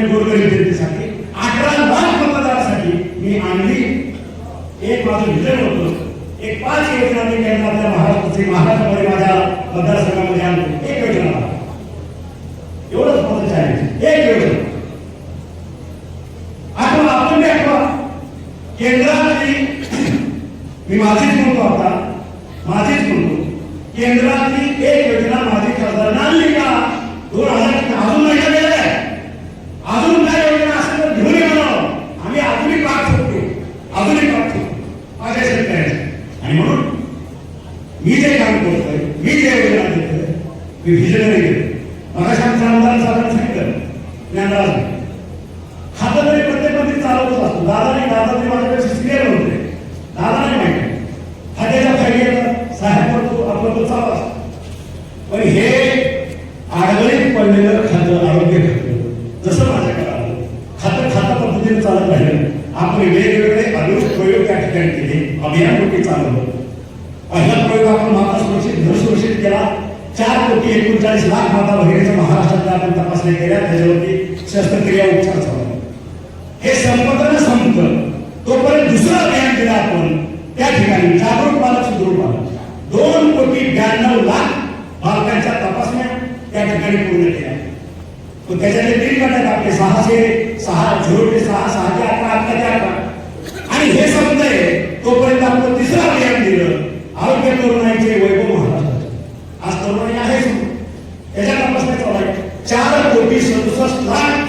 आणि गोरगरीब जनतेसाठी अठरा लाख मतदारासाठी मी आणली. एक माझं विजन होतं एक पाच योजना मी केंद्रातल्या महाराष्ट्राचे महाराष्ट्रामध्ये माझ्या मतदारसंघामध्ये आणतो. एक योजना. एवढंच माझं आहे एक योजना. आठवा आपण बी आठवा. केंद्रातली मी माझीच म्हणतो आता माझीच म्हणतो. केंद्रातली एक योजना माझी खासदार मी जे काम करतोय. मी जे योजना देतोय मला आमच्या आमदार साहेबांनी सांगितलं. ज्ञानराज खातं तरी प्रत्येक मंत्री चालवत असतो. दादा नाही दादा तरी माझ्यापेक्षा सिनियर होते दादा नाही माहिती खात्याच्या फायद्याचा साहेब करतो आपलं तो चालू असतो. पण हे आडगळीत पडलेलं खातं आरोग्य खातं. जसं माझ्याकडे आलं खातं खाता पद्धतीने चालत राहिलं. आपण वेगवेगळे आरोग्य प्रयोग त्या ठिकाणी केले. अभियान कोटी चालवलं. पहिला आपण माता घर सुरक्षित केला. चार कोटी एकोणचाळीस लाख माता भगिनीच्या महाराष्ट्रातल्या आपण तपासण्या केल्या त्याच्यावरती शस्त्रक्रिया उपचार चालू हे संपत संपत, तोपर्यंत दुसरं अभियान केलं आपण, त्या ठिकाणी जागरूक पालक सुदृढ पालक. दोन कोटी ब्याण्णव लाख बालकांच्या तपासण्या त्या ठिकाणी पूर्ण केल्या. पण त्याच्यातले तीन गट आपले सहाशे, सहा, झिरो ते सहा सहा महाराष्ट्राचे आज तरुणाई आहे समोर. त्याच्या तपासण्या चालू आहे चार कोटी सदुसष्ट लाख